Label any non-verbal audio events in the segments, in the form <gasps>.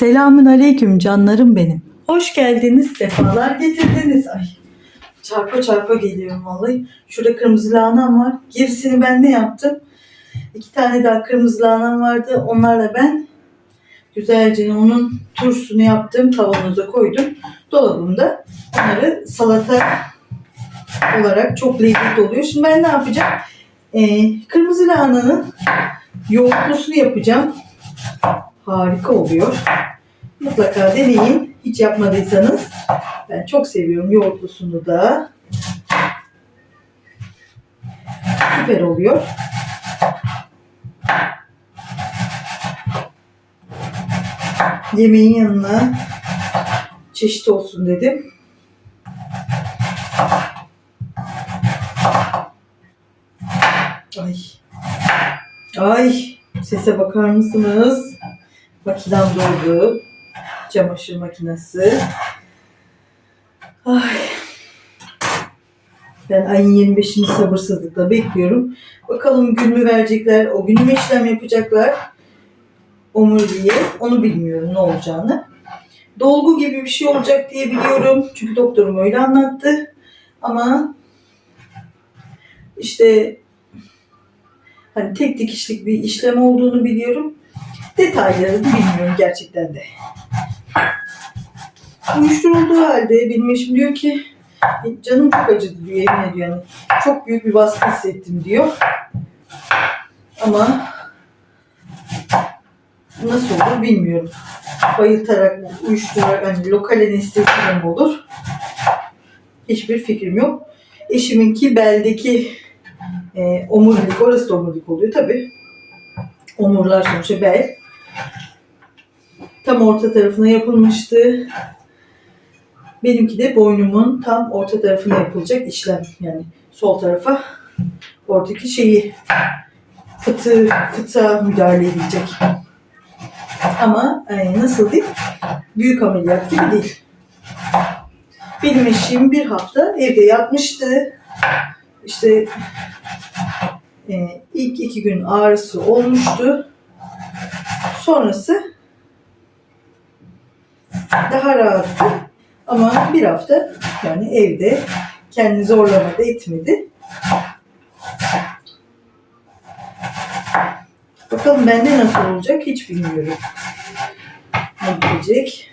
Selamün aleyküm canlarım benim. Hoş geldiniz, sefalar getirdiniz. Ay çarpa çarpa geliyorum vallahi. Şurada kırmızı lahanam var. Gerisini ben ne yaptım? İki tane daha kırmızı lahanam vardı. Onlarla ben güzelce onun turşusunu yaptım. Kavanoza koydum. Dolabımda. Onları salata olarak çok lezzetli oluyor. Şimdi ben ne yapacağım? Ee, kırmızı lahananın yoğurtlusunu yapacağım. Harika oluyor. Mutlaka deneyin. Hiç yapmadıysanız. Ben çok seviyorum yoğurtlusunu da. Süper oluyor. Yemeğin yanına çeşit olsun dedim. Ay. Ay. Sese bakar mısınız? Makinem doldu. Çamaşır makinesi. Ay. Ben ayın 25'ini sabırsızlıkla bekliyorum. Bakalım gün mü verecekler, o gün mü işlem yapacaklar? Omuriliğe. Onu bilmiyorum ne olacağını. Dolgu gibi bir şey olacak diye biliyorum. Çünkü doktorum öyle anlattı. Ama işte hani tek dikişlik bir işlem olduğunu biliyorum. Detaylarını bilmiyorum gerçekten de. Uyuşturulduğu halde benim diyor ki "E, canım çok acıdı diyor yemin ediyor. Yani çok büyük bir baskı hissettim diyor. Ama nasıl olur bilmiyorum. Bayıltarak uyuşturarak hani lokal anesteziyle mi olur? Hiçbir fikrim yok. Eşiminki beldeki e, omurilik, orası da omurilik oluyor tabi. Omurlar sonuçta bel. Tam orta tarafına yapılmıştı. Benimki de boynumun tam orta tarafına yapılacak işlem. Yani sol tarafa oradaki şeyi fıtı, fıtığa müdahale edilecek. Ama e, nasıl diyeyim? Büyük ameliyat gibi değil. Benim eşim bir hafta evde yatmıştı. İşte e, ilk iki gün ağrısı olmuştu. Sonrası daha rahattı. Ama bir hafta yani evde kendini zorlamadı etmedi. Bakalım bende nasıl olacak hiç bilmiyorum. Ne gidecek?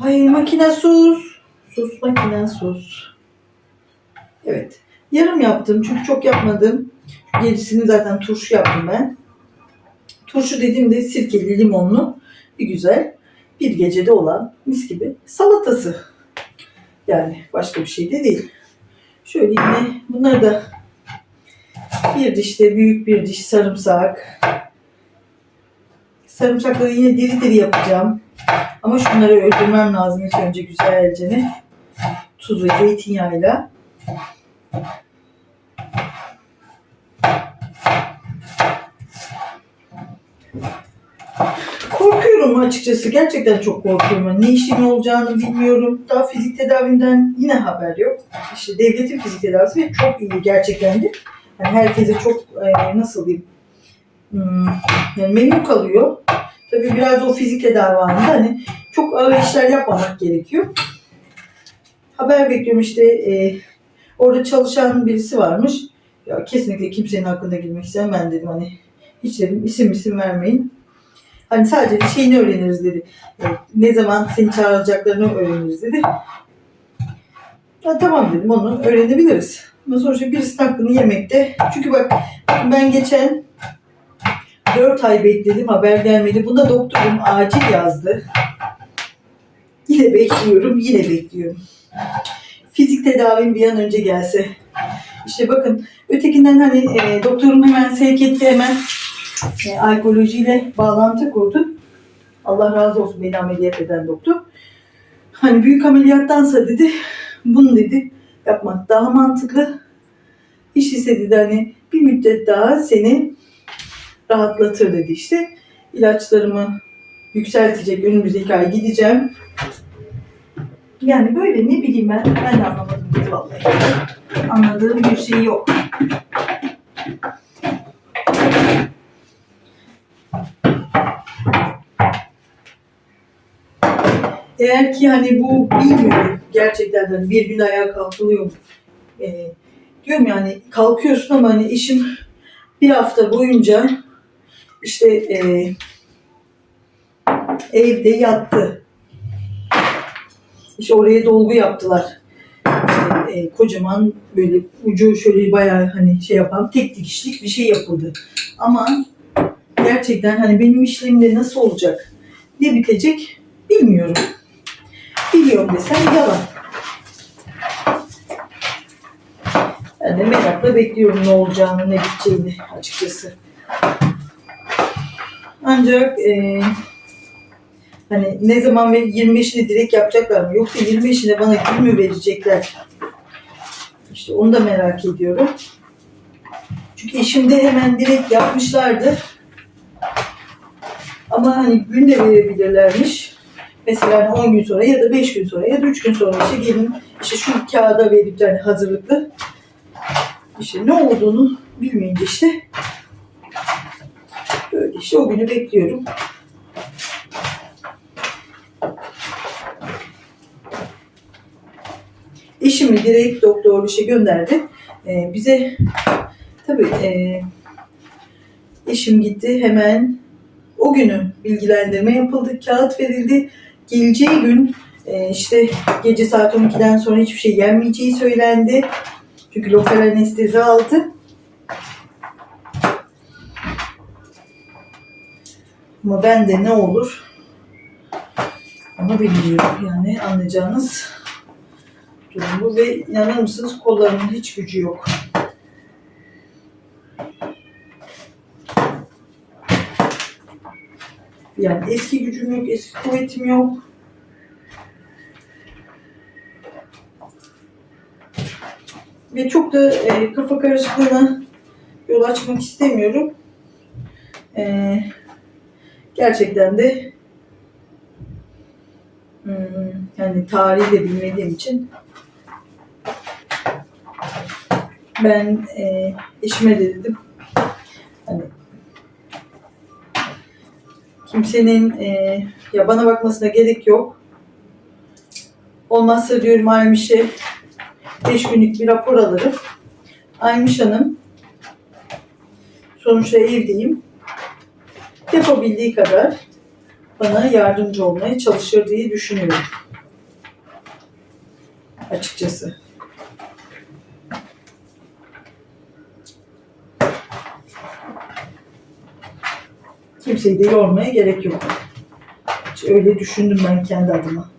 Ay makine sus. Sus makine sus. Evet. Yarım yaptım çünkü çok yapmadım. Gerisini zaten turşu yaptım ben. Turşu dediğimde sirkeli, limonlu bir güzel bir gecede olan mis gibi salatası. Yani başka bir şey de değil. Şöyle yine bunları da bir dişte büyük bir diş sarımsak. Sarımsakları yine diri diri yapacağım. Ama şunları öldürmem lazım ilk önce güzelce ne? Tuz ve zeytinyağıyla. Korkuyorum açıkçası. Gerçekten çok korkuyorum. Ne işim olacağını bilmiyorum. Daha fizik tedavinden yine haber yok. İşte devletin fizik tedavisi ve çok iyi gerçekten. Yani herkese çok e, nasıl diyeyim hmm, yani memnun kalıyor. Tabii biraz o fizik tedavi hani çok ağır işler yapmamak gerekiyor. Haber bekliyorum işte e, orada çalışan birisi varmış. Ya kesinlikle kimsenin hakkında girmek istemem ben dedim hani hiç dedim isim isim vermeyin. Hani sadece şeyini öğreniriz dedi. E, ne zaman seni çağıracaklarını öğreniriz dedi. Ya tamam dedim onu öğrenebiliriz. Ama sonuçta birisinin hakkını yemekte. Çünkü bak ben geçen 4 ay bekledim haber gelmedi. Bunda doktorum acil yazdı. Yine bekliyorum, yine bekliyorum. Fizik tedavim bir an önce gelse. İşte bakın ötekinden hani e, doktorum hemen sevk etti hemen e, alkolojiyle bağlantı kurdu. Allah razı olsun beni ameliyat eden doktor. Hani büyük ameliyattansa dedi bunu dedi yapmak daha mantıklı. Hiç ise dedi hani bir müddet daha seni rahatlatır dedi işte. İlaçlarımı yükseltecek. Önümüzdeki ay gideceğim. Yani böyle ne bileyim ben. Ben de anlamadım dedi vallahi. Anladığım bir şey yok. Eğer ki hani bu bilmiyorum gerçekten hani bir gün ayağa kalkılıyor mu? Ee, diyorum yani kalkıyorsun ama hani işim bir hafta boyunca işte e, evde yattı. İşte oraya dolgu yaptılar. İşte, e, kocaman böyle ucu şöyle bayağı hani şey yapan tek dikişlik bir şey yapıldı. Ama gerçekten hani benim işlemimde nasıl olacak, ne bitecek bilmiyorum. Biliyorum desem yalan. Ben de merakla bekliyorum ne olacağını, ne biteceğini açıkçası. Ancak e, hani ne zaman ve 25'inde direkt yapacaklar mı? Yoksa 25'inde bana gün mü verecekler? İşte onu da merak ediyorum. Çünkü eşimde hemen direkt yapmışlardı. Ama hani gün de verebilirlermiş. Mesela hani 10 gün sonra ya da 5 gün sonra ya da 3 gün sonra işte gelin işte şu kağıda verip de hani hazırlıklı işte ne olduğunu bilmeyince işte işte o günü bekliyorum. Eşimi direkt doktor işe gönderdi. Ee, bize tabii e, eşim gitti hemen o günü bilgilendirme yapıldı, kağıt verildi. Geleceği gün e, işte gece saat 12'den sonra hiçbir şey yenmeyeceği söylendi. Çünkü lokal anestezi aldı. Ama ben de ne olur onu bilmiyorum yani anlayacağınız durum bu ve inanır mısınız kollarımın hiç gücü yok. Yani eski gücüm yok, eski kuvvetim yok. Ve çok da e, kafa karışıklığına yol açmak istemiyorum. E, gerçekten de hmm, yani tarihi de bilmediğim için ben e, eşime de dedim hani kimsenin e, ya bana bakmasına gerek yok. Olmazsa diyorum Aymiş'e 5 günlük bir rapor alırım. Aymış Hanım sonuçta evdeyim. Yapabildiği kadar bana yardımcı olmaya çalışır diye düşünüyorum. Açıkçası. Kimseyi de yormaya gerek yok. Hiç öyle düşündüm ben kendi adıma.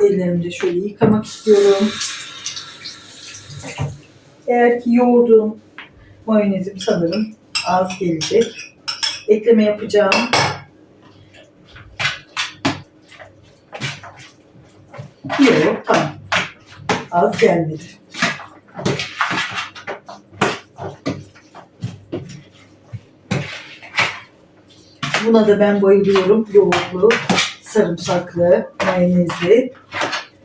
Ellerimi de şöyle yıkamak istiyorum. Eğer ki yoğurdum mayonezim sanırım az gelecek. Ekleme yapacağım. Yok tamam. Az gelmedi. Buna da ben bayılıyorum. Yoğurtlu, sarımsaklı, mayonezli.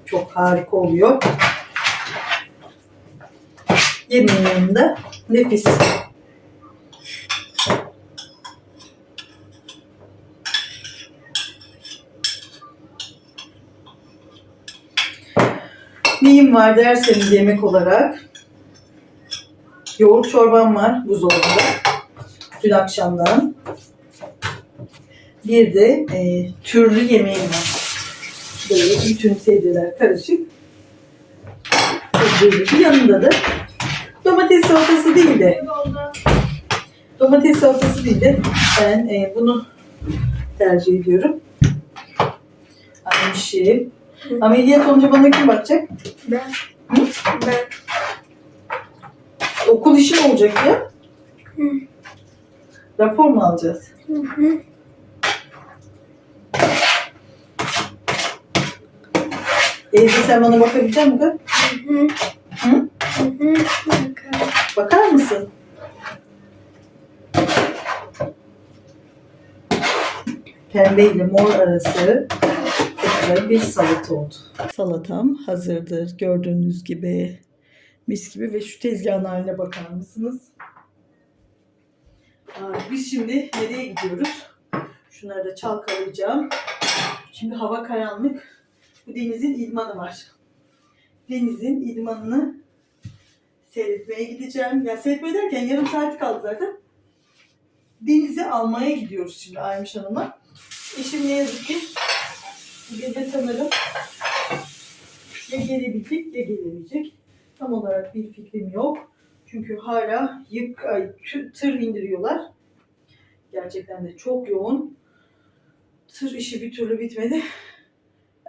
Çok harika oluyor. Yemeğin yanında nefis. Neyim var derseniz yemek olarak. Yoğurt çorbam var buzdolabında. Dün akşamdan. Bir de e, türlü yemeğim var. Böyle bütün sebzeler karışık. Yanında da domates salatası değil de domates salatası değil de ben e, bunu tercih ediyorum. Aynı şey. Ameliyat olunca bana kim bakacak? Ben. Hı? Ben. Okul işi mi olacak ya? Hı. Rapor mu alacağız? Hı hı. Evde sen bana bakabilecek misin? Hı hı. Hı? Hı hı. Bakalım. Bakar mısın? Pembe ile mor arası güzel bir salata oldu. Salatam hazırdır gördüğünüz gibi. Mis gibi ve şu tezgahın haline bakar mısınız? Biz şimdi nereye gidiyoruz? Şunları da çalkalayacağım. Şimdi hava karanlık. Bu denizin idmanı var. Denizin idmanını seyretmeye gideceğim. Ya seyretmeye derken yarım saat kaldı zaten. Denize almaya gidiyoruz şimdi Aymış Hanım'a. Eşim ne yazık ki bu gece sanırım ya gelebilecek ya gelemeyecek. Tam olarak bir fikrim yok. Çünkü hala yık, ay, tır indiriyorlar. Gerçekten de çok yoğun. Tır işi bir türlü bitmedi.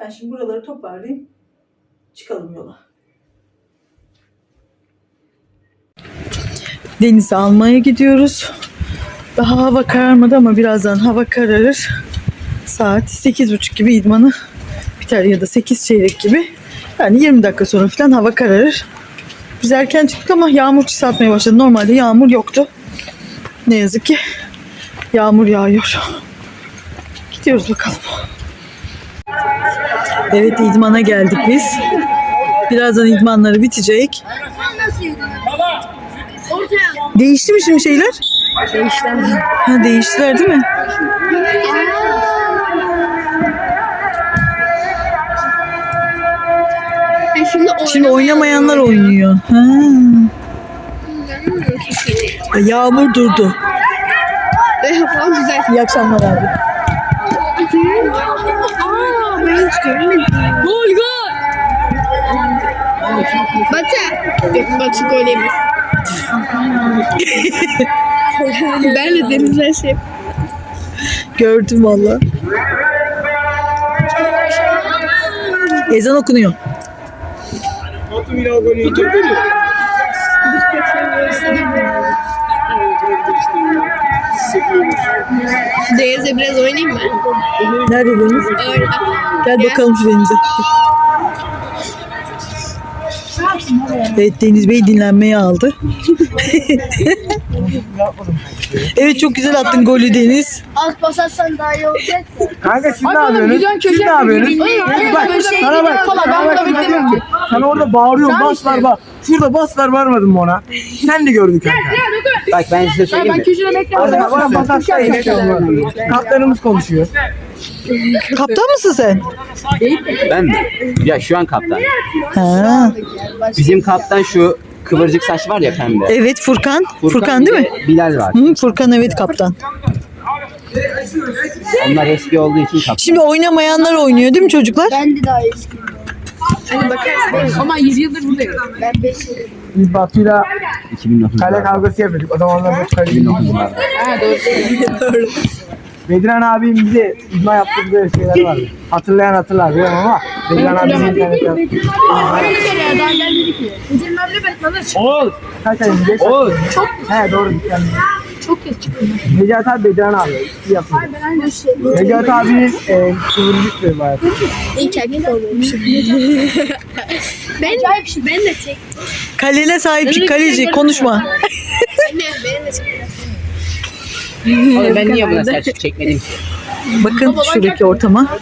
Ben şimdi buraları toparlayayım. Çıkalım yola. Denize almaya gidiyoruz. Daha hava kararmadı ama birazdan hava kararır. Saat 8.30 gibi idmanı biter ya da 8 çeyrek gibi. Yani 20 dakika sonra falan hava kararır. Biz erken çıktık ama yağmur çisatmaya başladı. Normalde yağmur yoktu. Ne yazık ki yağmur yağıyor. Gidiyoruz bakalım. Evet idmana geldik biz. Birazdan idmanları bitecek. Değişti mi şimdi şeyler? Değişler. Ha değiştiler değil mi? Şimdi, Şimdi oynamayanlar oynuyor. Ha. Ay, Yağmur durdu. Ve hava güzel. İyi akşamlar abi. Aa, ben hiç görmedim. Gol gol. Batı. Yok Batı gol yemez. <laughs> ben de denizler şey. Gördüm valla. Ezan okunuyor. Denizde biraz oynayayım mı? Nerede deniz? Orada. Gel bakalım şu denize. Evet Deniz Bey dinlenmeye aldı. Evet çok güzel attın golü Deniz. Az basarsan daha iyi olacak. Kanka siz ne yapıyorsunuz? Siz ne yapıyorsunuz? Bak sana bak. Sana bak sana diyorum ki, Sana orada bağırıyorum bas ver bak. Şurada bas ver varmadın mı ona? Sen de gördün kanka. Bak ben size söyleyeyim mi? köşede bekliyorum. Basarsan yine Kaptanımız konuşuyor. Kaptan mısın sen? Ben mi? Ya şu an kaptan. Ha. Bizim kaptan şu kıvırcık saç var ya pembe. Evet Furkan. Furkan, bir değil de mi? Bilal var. Hı, Furkan evet kaptan. Onlar eski olduğu için kaptan. Şimdi oynamayanlar oynuyor değil mi çocuklar? Ben de daha eski. Hani bakarsan ama 7 yıldır buradayım. Ben 5 yıldır. Biz Batu'yla 2009 kale kavgası yapıyorduk. O zamanlar bu kale 2009'larda. Bedran abim bize idman yaptırdığı şeyler vardı. Hatırlayan hatırlar biliyorum ama Ne beklenir. Oğuz! Kaç ay önce? Oğuz! He doğru. Çok geç çıktım. Necat abi Bedran abi. İkisi yapıyor. Ben de şey. Necat abinin e, kıvırcık bir bayağı. İlk erkek olmuşum. ben şey. Ben de çek. Kalene sahip çık kaleci konuşma. Anne ben de çek. Oğlum ben niye buna selçuk çekmedim ki? Bakın şuradaki ortama.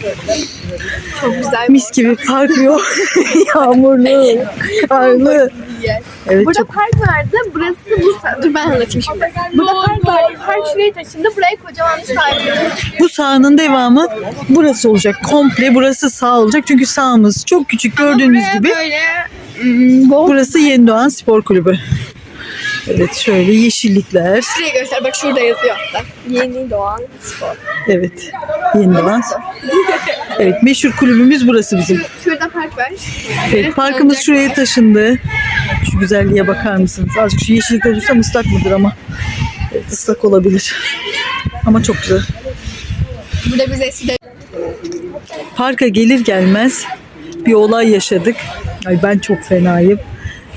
Çok güzel. Mis gibi parkıyor. <laughs> Yağmurlu, karlı. Evet Burada çok park vardı. Burası bu. Dur ben anlatayım şimdi. Burada park vardı. Park şuraya taşındı. Buraya kocaman bir sahip. Bu sahanın devamı burası olacak. Komple burası sağ olacak. Çünkü sahamız çok küçük gördüğünüz gibi. Böyle hmm. Burası Yeni Doğan Spor Kulübü. Evet şöyle yeşillikler. Şuraya göster. Bak şurada yazıyor hatta. Yeni Doğan Spor. Evet. Yeni Doğan. Evet meşhur kulübümüz burası bizim. Şurada park var. Evet, parkımız şuraya taşındı. Şu güzelliğe bakar mısınız? Azıcık şu yeşillikler dursam ıslak mıdır ama. Evet, ıslak olabilir. Ama çok güzel. Burada biz eskiden Parka gelir gelmez bir olay yaşadık. Ay ben çok fenayım.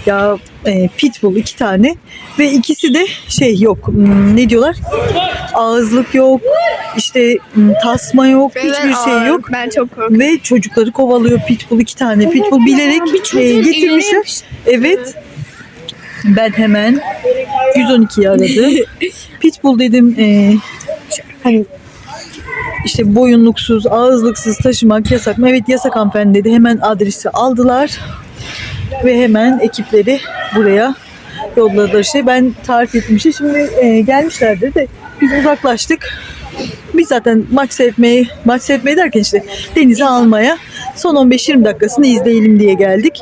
Ya e, pitbull iki tane ve ikisi de şey yok. hmm, Ne diyorlar? Ağızlık yok. işte hmm, tasma yok. Hiçbir şey yok. Ben çok korkuyorum. Ve çocukları kovalıyor pitbull iki tane. Pitbull bilerek e, getirmişler. Evet. Ben hemen 112'yi aradım. <laughs> Pitbull dedim e, hani işte boyunluksuz, ağızlıksız taşımak yasak mı? Evet yasak hanımefendi dedi. Hemen adresi aldılar. Ve hemen ekipleri buraya yolladılar. İşte ben tarif etmişim. Şimdi e, gelmişlerdir de biz uzaklaştık. Biz zaten maç seyretmeye, maç seyretmeye derken işte denize almaya son 15-20 dakikasını izleyelim diye geldik.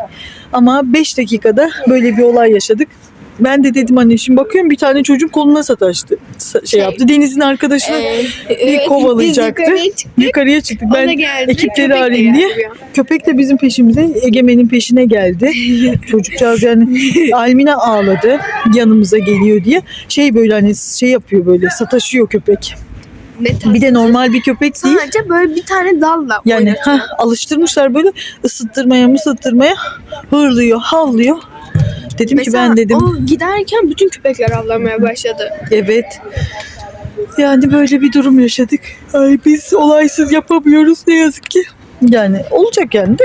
Ama 5 dakikada böyle bir olay yaşadık. Ben de dedim hani şimdi bakıyorum bir tane çocuğun koluna sataştı. Sa- Şey, yaptı. Deniz'in arkadaşını Ee, bir evet, kovalayacaktı. yukarıya çıktık. Yukarıya çıktık. Ben geldi. ekipleri arayayım diye. köpek de bizim peşimize Egemen'in peşine geldi. <laughs> Çocukcağız yani Almina ağladı yanımıza geliyor diye. Şey böyle hani şey yapıyor böyle sataşıyor köpek. Ne tatlı. Bir de normal bir köpek değil. Sadece böyle bir tane dalla Yani ha alıştırmışlar böyle ısıttırmaya mısıttırmaya hırlıyor, havlıyor. Dedim ki Mesela ben dedim o giderken bütün köpekler avlamaya başladı. evet. Yani böyle bir durum yaşadık. Ay biz olaysız yapamıyoruz ne yazık ki. Yani olacak yani de.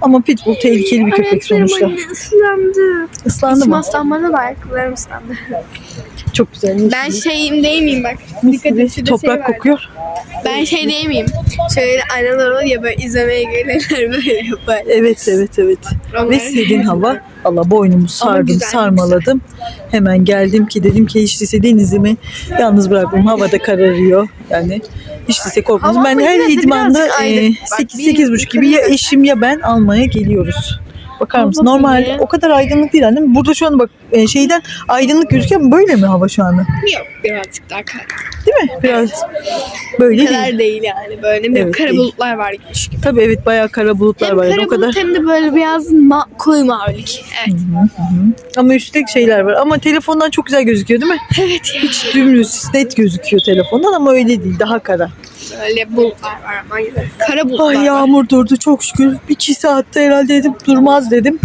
Ama pitbull tehlikeli bir köpek sonuçta. Ayaklarım ıslandı. Islandı İçim mı? ıslanmadı da ayakkabılarım ıslandı. Çok güzel. Ben şeyim değil miyim bak. Mis Dikkat gibi et şurada toprak şey var. kokuyor. Ben şey değil miyim? Şöyle aynalar olur ya böyle izlemeye gelirler <laughs> böyle yapar. Evet evet evet. Onlar- Ve serin <laughs> hava. Allah boynumu sardım güzel, sarmaladım. Hemen geldim ki dedim ki hiç değilse denizimi yalnız bırakmam. Havada kararıyor. Yani değilse korkmayın. Hava Ben her idmanda. Bak, 8 bir 8 buçuk gibi ya eşim ya ben almaya geliyoruz. Bakar mısın? Normal o kadar aydınlık değil annem. Burada şu an bak e, şeyden aydınlık gözüküyor ama böyle mi hava şu anda? Yok birazcık daha kara. Değil mi? Biraz böyle değil. kadar değil yani böyle Evet, kara değil. bulutlar var gibi. Tabii evet bayağı kara bulutlar Hem var. Yani kara o kadar. bulut hem de böyle biraz ma koyu mavilik. Evet. Ama üstte şeyler var. Ama telefondan çok güzel gözüküyor değil mi? Evet ya. Hiç dümdüz net gözüküyor telefondan ama öyle değil. Daha kara. Böyle bulutlar var ama yine. Kara bulutlar Ay var. yağmur durdu çok şükür. İki saatte herhalde dedim durmaz dedim.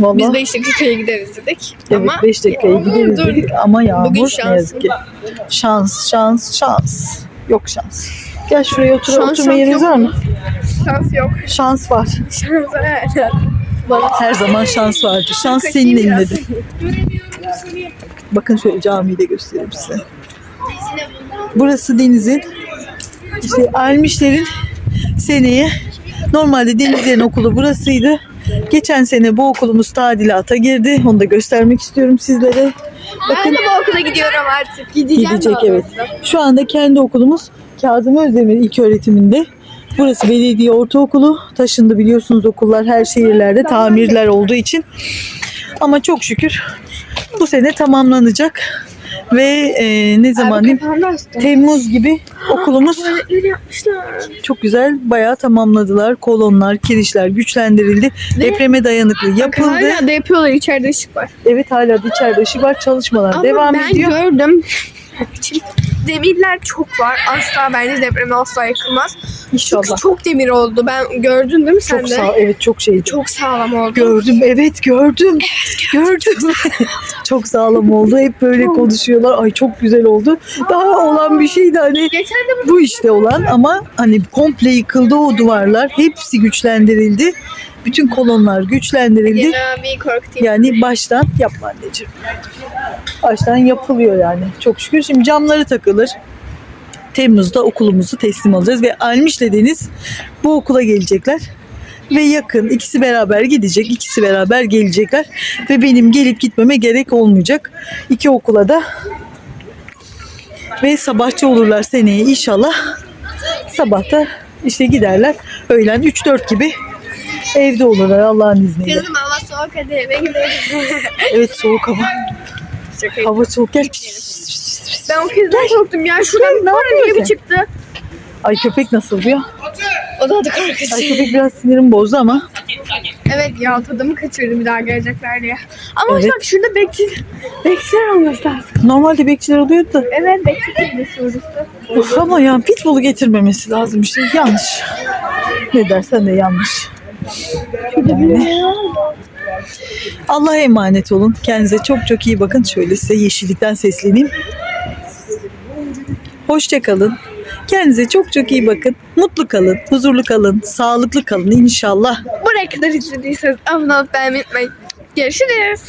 Vallahi. Biz 5 dakikaya gideriz dedik. evet ama 5 dakikaya yağmur gideriz durdu. dedik ama yağmur Bugün ne şansım yazık ki. Şans, şans, şans. Yok şans. Gel şuraya otur, Şans, oturma şans yeriniz yok var mı? Şans yok. Şans var. Şans evet. Bana Her zaman şans vardır. Şans kaçayım senin biraz. elindedir. Bakın şöyle camiyi de göstereyim size. Burası denizin işte Ermişlerin seneye normalde denizlerin okulu burasıydı. Geçen sene bu okulumuz tadilata girdi. Onu da göstermek istiyorum sizlere. Ben Bakın de bu okula gidiyorum artık. Gideceğim gidecek evet. Şu anda kendi okulumuz Kazım Özdemir ilk öğretiminde. Burası belediye ortaokulu. Taşındı biliyorsunuz okullar her şehirlerde tamirler olduğu için. Ama çok şükür bu sene tamamlanacak. Ve e, ne zaman diyeyim. Temmuz gibi <gasps> okulumuz çok güzel bayağı tamamladılar. Kolonlar, kirişler güçlendirildi. Depreme dayanıklı yapıldı. Hala da yapıyorlar içeride ışık var. Evet hala da içeride ışık var. Çalışmalar Ama devam ben ediyor. gördüm. Şimdi demirler çok var. Asla bence depreme asla yıkılmaz. İnşallah. Çünkü çok demir oldu. Ben gördün değil mi sen Çok de? sağ evet çok şeydi. Çok sağlam oldu. Gördüm evet gördüm. gördüm. çok sağlam oldu. <laughs> Hep böyle konuşuyorlar. Ay çok güzel oldu. Daha olan bir şeydi hani Geçen de bu işte olan ama hani komple yıkıldı o duvarlar. Hepsi güçlendirildi. Bütün kolonlar güçlendirildi. Abi. Yani baştan yapma anneciğim. Baştan yapılıyor yani. Çok şükür. Şimdi camları takılır. Temmuz'da okulumuzu teslim alacağız ve Almiş'le Deniz bu okula gelecekler. Ve yakın ikisi beraber gidecek, ikisi beraber gelecekler ve benim gelip gitmeme gerek olmayacak. İki okula da ve sabahçı olurlar seneye inşallah. Sabahta işte giderler. Öğlen 3-4 gibi evde olurlar Allah'ın izniyle. Kızım hava soğuk hadi eve gidelim. <laughs> Evet soğuk hava. Çok iyi. Hava soğuk. Gel. Ben o kızdan korktum ya. Şuradan ne yapıyorsun? çıktı? Ay köpek nasıl ya? O da Ay korkutucu. köpek biraz sinirimi bozdu ama. Evet ya tadımı kaçırdım bir daha gelecekler diye. Ama Evet. bak şurada bekçi, bekçiler olması lazım. Normalde bekçiler oluyordu da. Evet bekçi kitlesi orası. Of ama ya pitbull'u getirmemesi lazım işte. Yanlış. Ne dersen de yanlış. Yani. Allah'a emanet olun. Kendinize çok çok iyi bakın. Şöyle size yeşillikten sesleneyim. Hoşça kalın. Kendinize çok çok iyi bakın. Mutlu kalın, huzurlu kalın, sağlıklı kalın inşallah. Buraya kadar izlediyseniz abone olup unutmayın. Görüşürüz.